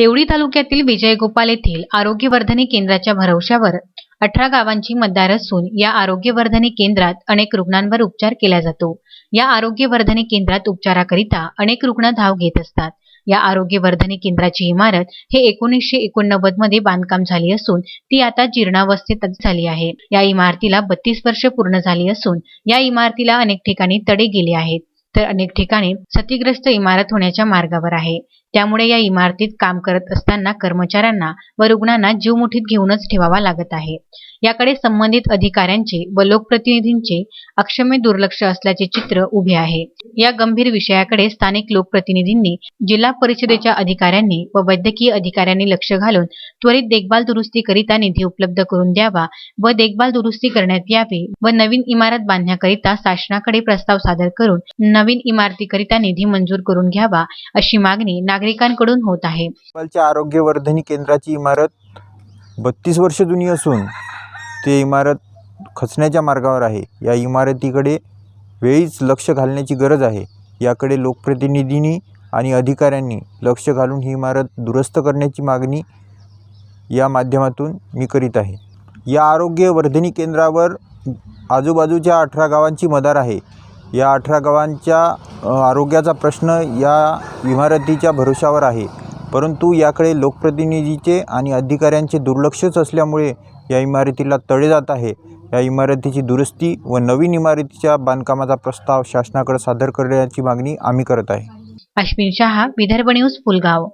देवळी तालुक्यातील विजयगोपाल येथील आरोग्यवर्धनी केंद्राच्या भरवशावर अठरा गावांची मतदार असून या आरोग्यवर्धनी केंद्रात अनेक रुग्णांवर उपचार केला जातो. या आरोग्यवर्धनी केंद्रात उपचाराकरिता अनेक रुग्ण धाव घेत असतात. या आरोग्यवर्धनी केंद्राची इमारत हे एकोणीसशे एकोणनव्वदमध्ये बांधकाम झाली असून ती आता जीर्णावस्थेत झाली आहे. या इमारतीला बत्तीस वर्ष पूर्ण झाली असून या इमारतीला अनेक ठिकाणी तडे गेले आहेत. तर अनेक ठिकाणी क्षतिग्रस्त इमारत होण्याच्या मार्गावर आहे. त्यामुळे या इमारतीत काम करत असताना कर्मचाऱ्यांना व रुग्णांना जीव मुठीत घेऊनच ठेवावा लागत आहे. याकडे संबंधित अधिकाऱ्यांचे व लोकप्रतिनिधींचे अक्षम्य दुर्लक्ष असल्याचे चित्र उभे आहे. या गंभीर विषयाकडे स्थानिक लोकप्रतिनिधींनी जिल्हा परिषदेच्या अधिकाऱ्यांनी व वैद्यकीय अधिकाऱ्यांनी लक्ष घालून त्वरित देखभाल दुरुस्तीकरिता निधी उपलब्ध करून द्यावा व देखभाल दुरुस्ती करण्यात यावी व नवीन इमारत बांधण्याकरिता शासनाकडे प्रस्ताव सादर करून नवीन इमारतीकरिता निधी मंजूर करून घ्यावा अशी मागणी नागरिकांकडून होत आहे. भोपाळच्या आरोग्यवर्धनी केंद्राची इमारत बत्तीस वर्ष जुनी असून ते इमारत खचण्याच्या मार्गावर आहे. या इमारतीकडे वेळीच लक्ष घालण्याची गरज आहे. याकडे लोकप्रतिनिधींनी आणि अधिकाऱ्यांनी लक्ष घालून ही इमारत दुरुस्त करण्याची मागणी या माध्यमातून मी करीत आहे. या आरोग्यवर्धनी केंद्रावर आजूबाजूच्या अठरा गावांची मदार आहे. या अठरा गावांच्या आरोग्याचा प्रश्न या इमारतीच्या भरोशावर आहे. परंतु याकडे लोकप्रतिनिधीचे आणि अधिकाऱ्यांचे दुर्लक्षच असल्यामुळे या इमारतीला तडे जात आहे. या इमारतीची दुरुस्ती व नवीन इमारतीच्या बांधकामाचा प्रस्ताव शासनाकडे सादर करण्याची मागणी आम्ही करत आहे. अश्विन शहा विदर्भ न्यूज फुलगाव.